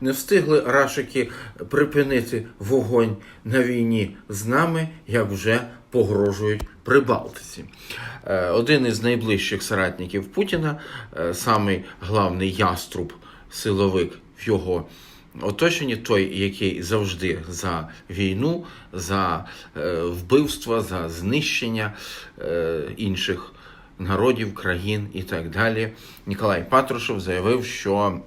Не встигли рашики припинити вогонь на війні з нами, як вже погрожують Прибалтиці. Е, Один із найближчих соратників Путіна, е, самий главний яструб, силовик в його оточенні, той, який завжди за війну, за е, вбивства, за знищення інших народів, країн і так далі. Ніколай Патрушев заявив, що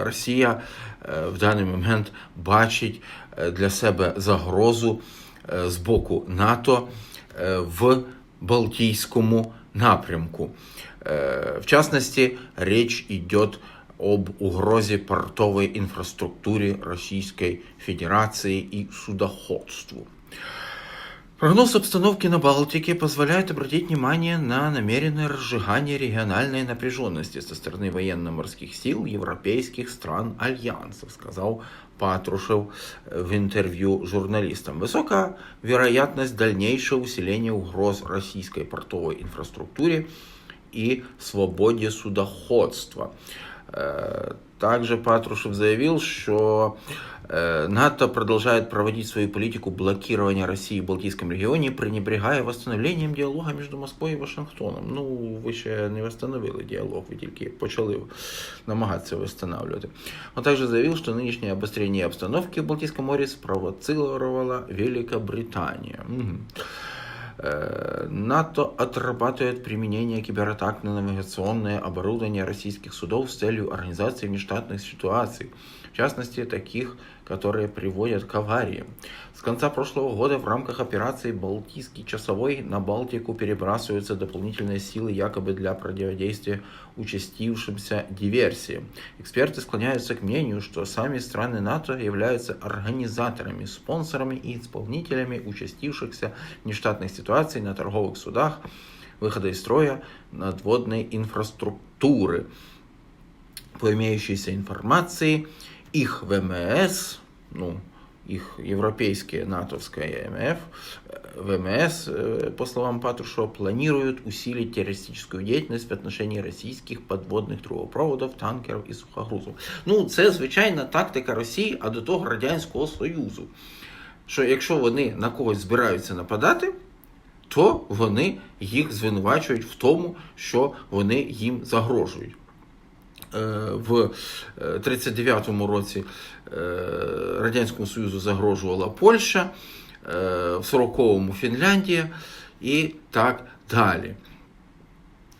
Росія е, в даний момент бачить е, для себе загрозу е, з боку НАТО е, в Балтійському напрямку. Е, В частности, речь идет об угрозе портовой инфраструктуре Российской Федерации и судоходству. Прогноз обстановки на Балтике позволяет обратить внимание на намеренное разжигание региональной напряженности со стороны военно-морских сил европейских стран Альянса, сказал Патрушев в интервью журналистам. Высокая вероятность дальнейшего усиления угроз российской портовой инфраструктуре и свободе судоходства. Э, Также Патрушев заявил, что э, НАТО продолжает проводить свою политику блокирования России в Балтийском регионе, пренебрегая восстановлением диалога между Москвою і Вашингтоном. Ну, ви ще не восстановили діалог, ви тільки почали намагатися восстанавливать. Он также заявил, что нынешнее обострение обстановки в Балтийском море спровоцировала Великобритания. Мгм. Э, НАТО отрабатывает применение кибератак на навигационное оборудование российских судов с целью организации внештатных ситуаций, в частности, таких, которые приводят к авариям. С конца прошлого года в рамках операции «Балтийский часовой» на Балтику перебрасываются дополнительные силы якобы для противодействия участившимся диверсиям. Эксперты склоняются к мнению, что сами страны НАТО являются организаторами, спонсорами и исполнителями участившихся нештатных ситуаций на торговых судах, выхода из строя надводной инфраструктуры. По имеющейся информации, их ВМС, ну, их европейские натовское МФ, ВМС, э, по словам Патрушева, планируют усилить террористическую деятельность в отношении российских подводних трубопроводів, танкерів і сухогрузів. Ну, це звичайна тактика Росії, а до того Радянського Союзу. Що якщо вони на когось збираються нападати, то вони їх звинувачують в тому, що вони їм загрожують. Е, В 1939 році е, Радянському Союзу загрожувала Польща, е, в 40-му Фінляндія і так далі.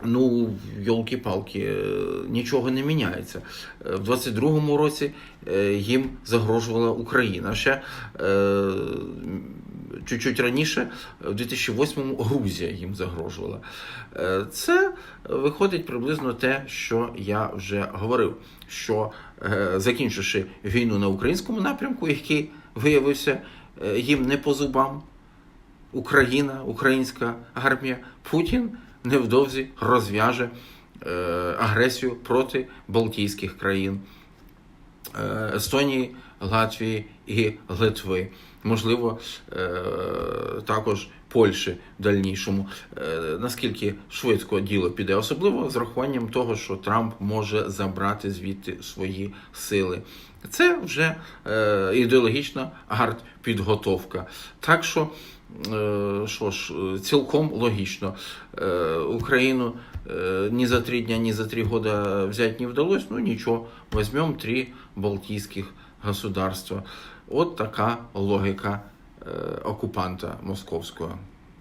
Ну, йолки-палки, е, нічого не міняється. Е, В 22-му році е, їм загрожувала Україна. Ще чуть-чуть раніше, в 2008-му Грузія їм загрожувала. Це виходить приблизно те, що я вже говорив, що закінчивши війну на українському напрямку, який виявився їм не по зубам, Україна, українська армія, Путін невдовзі розв'яже е, агресію проти Балтійських країн, е, Естонії, Латвії і Литви. Можливо, е, також Польщі в дальнішому. Е, наскільки швидко діло піде, особливо з рахуванням того, що Трамп може забрати звідти свої сили. Це вже е, ідеологічна артпідготовка. Так що, е, що ж, цілком логічно. Україну ні за три дня, ні за три года взять не вдалось, ну нічого, возьмем три балтійських государства. От така логіка окупанта московського.